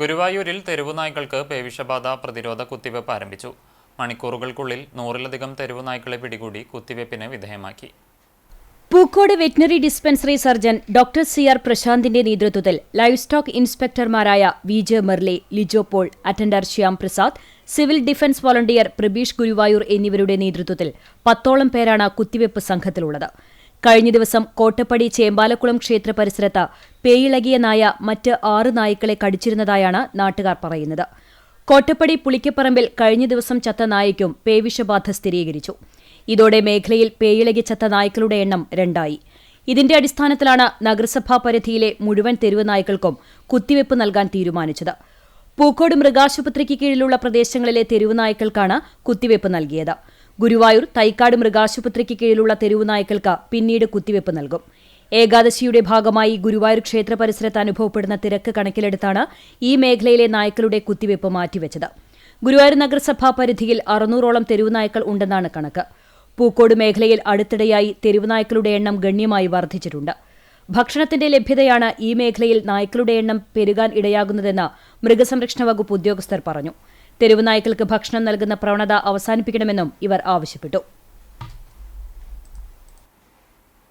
ഗുരുവായൂരിൽ തെരുവുനായ്ക്കൾക്ക് പേവിഷബാധ പ്രതിരോധ കുത്തിവയ്പ് ആരംഭിച്ചു. മണിക്കൂറുകൾക്കുള്ളിൽ നൂറിലധികം തെരുവുനായ്ക്കളെ പിടികൂടി കുത്തിവയ്പ്പിന് വിധേയമാക്കി. Pookode veterinary dispensary surgeon doctor C. R. പ്രശാന്തിന്റെ നേതൃത്വത്തിൽ livestock ഇൻസ്പെക്ടർമാരായ V. J. Merle Lijo Paul attender Shyam Prasad civil defence volunteer Prabeesh Guruvayur എന്നിവരുടെ നേതൃത്വത്തിൽ പത്തോളം പേരാണ് കുത്തിവയ്പ് സംഘത്തിലുള്ളത്. കഴിഞ്ഞ ദിവസം കോട്ടപ്പടി ചേമ്പാലക്കുളം ക്ഷേത്ര പരിസരത്ത് പേയിളകിയ നായ മറ്റ് ആറ് നായ്ക്കളെ കടിച്ചിരുന്നതായാണ് നാട്ടുകാർ പറയുന്നത്. കോട്ടപ്പടി പുളിക്കപ്പറമ്പിൽ കഴിഞ്ഞ ദിവസം ചത്ത നായയ്ക്കും പേവിഷബാധ സ്ഥിരീകരിച്ചു. ഇതോടെ മേഖലയിൽ പേയിളകി ചത്ത നായ്ക്കളുടെ എണ്ണം രണ്ടായി. ഇതിന്റെ അടിസ്ഥാനത്തിലാണ് നഗരസഭാ പരിധിയിലെ മുഴുവൻ തെരുവ് നായ്ക്കൾക്കും കുത്തിവയ്പ് നൽകാൻ തീരുമാനിച്ചത്. പൂക്കോട് മൃഗാശുപത്രിക്ക് കീഴിലുള്ള പ്രദേശങ്ങളിലെ തെരുവ് നായ്ക്കൾക്കാണ് കുത്തിവയ്പ് നൽകിയത്. ഗുരുവായൂർ തൈക്കാട് മൃഗാശുപത്രിക്ക് കീഴിലുള്ള തെരുവുനായ്ക്കൾക്ക് പിന്നീട് കുത്തിവയ്പ് നൽകും. ഏകാദശിയുടെ ഭാഗമായി ഗുരുവായൂർ ക്ഷേത്ര പരിസരത്ത് അനുഭവപ്പെടുന്ന തിരക്ക് കണക്കിലെടുത്താണ് ഈ മേഖലയിലെ നായ്ക്കളുടെ കുത്തിവയ്പ് മാറ്റിവെച്ചത്. ഗുരുവായൂർ നഗരസഭാ പരിധിയിൽ അറുന്നൂറോളം തെരുവുനായ്ക്കൾ ഉണ്ടെന്നാണ് കണക്ക്. പൂക്കോട് മേഖലയിൽ അടുത്തിടെയായി തെരുവുനായ്ക്കളുടെ എണ്ണം ഗണ്യമായി വർദ്ധിച്ചിട്ടുണ്ട്. ഭക്ഷണത്തിന്റെ ലഭ്യതയാണ് ഈ മേഖലയിൽ നായ്ക്കളുടെ എണ്ണം പെരുകാൻ ഇടയാകുന്നതെന്ന് മൃഗസംരക്ഷണ വകുപ്പ് ഉദ്യോഗസ്ഥർ പറഞ്ഞു. തെരുവുനായ്ക്കൾക്ക് ഭക്ഷണം നൽകുന്ന പ്രവണത അവസാനിപ്പിക്കണമെന്നും ഇവർ ആവശ്യപ്പെട്ടു